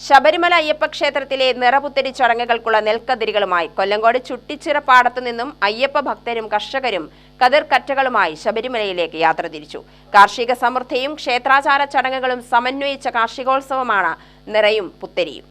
ശബരിമല അയ്യപ്പ ക്ഷേത്രത്തിലെ നിറപുത്തരി ചടങ്ങുകൾക്കുള്ള നെൽക്കതിരികളുമായി കൊല്ലങ്കോട് ചുട്ടിച്ചിറ പാടത്തു നിന്നും അയ്യപ്പ ഭക്തരും കർഷകരും കതിർ കറ്റകളുമായി ശബരിമലയിലേക്ക് യാത്ര തിരിച്ചു. കാർഷിക സമൃദ്ധിയും ക്ഷേത്രാചാര ചടങ്ങുകളും സമന്വയിച്ച കാർഷികോത്സവമാണ് നിറയും പുത്തരിയും.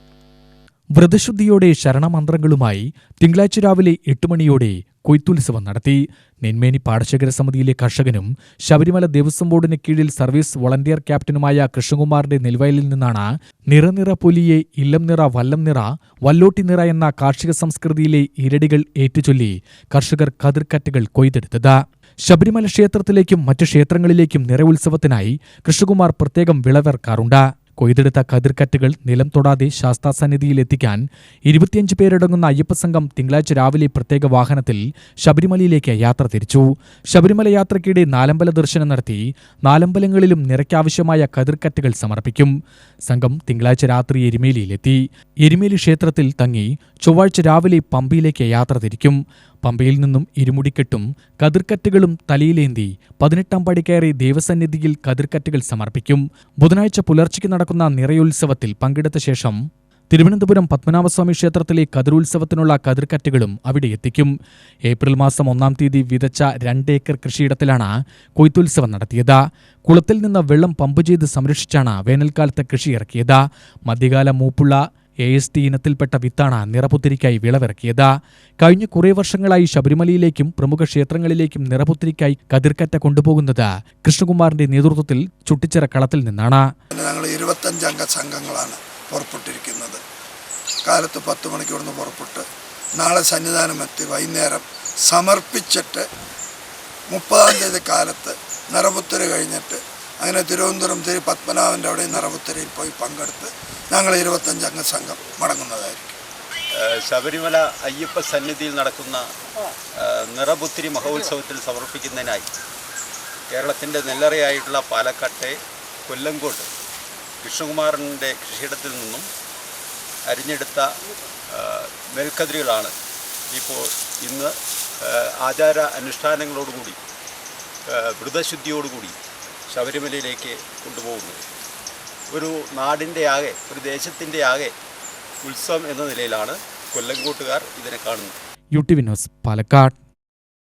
വ്രതശുദ്ധിയോടെ ശരണമന്ത്രങ്ങളുമായി തിങ്കളാഴ്ച രാവിലെ എട്ട് മണിയോടെ കൊയ്ത്തുത്സവം നടത്തി. നെന്മേനി പാടശേഖര സമിതിയിലെ കർഷകനും ശബരിമല ദേവസ്വം ബോർഡിന് കീഴിൽ സർവീസ് വോളണ്ടിയർ ക്യാപ്റ്റനുമായ കൃഷ്ണകുമാറിന്റെ നിലവയലിൽ നിന്നാണ് നിറനിറ പൊലിയെ ഇല്ലം നിറ വല്ലം നിറ വല്ലോട്ടി നിറ എന്ന കാർഷിക സംസ്കൃതിയിലെ ഇരടികൾ ഏറ്റുചൊല്ലി കർഷകർ കതിർക്കറ്റുകൾ കൊയ്തെടുത്തത്. ശബരിമല ക്ഷേത്രത്തിലേക്കും മറ്റ് ക്ഷേത്രങ്ങളിലേക്കും നിറ ഉത്സവത്തിനായി കൃഷ്ണകുമാർ പ്രത്യേകം വിളവിറക്കാറുണ്ട് കൊയ്തെടുത്ത കതിർക്കറ്റുകൾ നിലം തൊടാതെ ശാസ്താസന്നിധിയിലെത്തിക്കാൻ ഇരുപത്തിയഞ്ച് പേരടങ്ങുന്ന അയ്യപ്പസംഘം തിങ്കളാഴ്ച രാവിലെ പ്രത്യേക വാഹനത്തിൽ ശബരിമലയിലേക്ക് യാത്ര തിരിച്ചു. ശബരിമല യാത്രയ്ക്കിടെ നാലമ്പല ദർശനം നടത്തി നാലമ്പലങ്ങളിലും നിരക്കാവശ്യമായ കതിർക്കറ്റുകൾ സമർപ്പിക്കും. സംഘം തിങ്കളാഴ്ച രാത്രി എരുമേലിയിലെത്തി. എരുമേലി ക്ഷേത്രത്തിൽ തങ്ങി ചൊവ്വാഴ്ച രാവിലെ പമ്പയിലേക്ക് യാത്ര തിരിക്കും. പമ്പയിൽ നിന്നും ഇരുമുടിക്കെട്ടും കതിർക്കറ്റുകളും തലയിലേന്തി പതിനെട്ടാം പടി കയറി ദേവസന്നിധിയിൽ കതിർക്കറ്റുകൾ സമർപ്പിക്കും. ബുധനാഴ്ച പുലർച്ചയ്ക്ക് നടക്കുന്ന നിറയുത്സവത്തിൽ പങ്കെടുത്ത ശേഷം തിരുവനന്തപുരം പത്മനാഭസ്വാമി ക്ഷേത്രത്തിലെ കതിരുത്സവത്തിനുള്ള കതിർക്കറ്റുകളും അവിടെ എത്തിക്കും. ഏപ്രിൽ മാസം ഒന്നാം തീയതി വിതച്ച രണ്ടേക്കർ കൃഷിയിടത്തിലാണ് കൊയ്ത്തുത്സവം നടത്തിയത്. കുളത്തിൽ നിന്ന് വെള്ളം പമ്പ് ചെയ്ത് സംരക്ഷിച്ചാണ് വേനൽക്കാലത്ത് കൃഷി ഇറക്കിയത് മധ്യകാല മൂപ്പുള്ള എ എസ് ടി ഇനത്തിൽപ്പെട്ട വിത്താണ് നിറപുത്തിരിക്കായി വിളവിറക്കിയത്. കഴിഞ്ഞ കുറേ വർഷങ്ങളായി ശബരിമലയിലേക്കും പ്രമുഖ ക്ഷേത്രങ്ങളിലേക്കും നിറപുത്തിരിക്കായി കതിർക്കറ്റ കൊണ്ടുപോകുന്നത് കൃഷ്ണകുമാറിന്റെ നേതൃത്വത്തിൽ ചുട്ടിച്ചിറ കളത്തിൽ നിന്നാണ് ഞങ്ങൾ ഇരുപത്തഞ്ചംഗ സംഘങ്ങളാണ് പുറപ്പെട്ടിരിക്കുന്നത്. കാലത്ത് പത്ത് മണിക്കൂർന്ന് പുറപ്പെട്ട് നാളെ സന്നിധാനം എത്തി വൈകുന്നേരം സമർപ്പിച്ചിട്ട് മുപ്പതാം തീയതി കാലത്ത് നിറപുത്തര കഴിഞ്ഞിട്ട് അങ്ങനെ തിരുവനന്തപുരം തിരു പത്മനാഭന്റെ അവിടെ നിറവുത്തരയിൽ പോയി പങ്കെടുത്ത് ഞങ്ങൾ ഇരുപത്തഞ്ചംഗ സംഘം മടങ്ങുന്നതായിരിക്കും. ശബരിമല അയ്യപ്പ സന്നിധിയിൽ നടക്കുന്ന നിറപുത്തിരി മഹോത്സവത്തിൽ സമർപ്പിക്കുന്നതിനായി കേരളത്തിന്റെ നെല്ലറയായിട്ടുള്ള പാലക്കാട്ടെ കൊല്ലങ്കോട്ട് കൃഷ്ണകുമാറിന്റെ കൃഷിയിടത്തിൽ നിന്നും അരിഞ്ഞെടുത്ത നെൽക്കതിരുകളാണ് ഇപ്പോൾ ഇന്ന് ആചാര അനുഷ്ഠാനങ്ങളോടുകൂടി വ്രതശുദ്ധിയോടുകൂടി ശബരിമലയിലേക്ക് കൊണ്ടുപോകുന്നത്. ഒരു നാടിന്റെ ആകെ ഒരു ദേശത്തിന്റെ ആകെ ഉത്സവം എന്ന നിലയിലാണ് കൊല്ലങ്കോട്ടുകാർ ഇതിനെ കാണുന്നത്. U T V news Palakkad.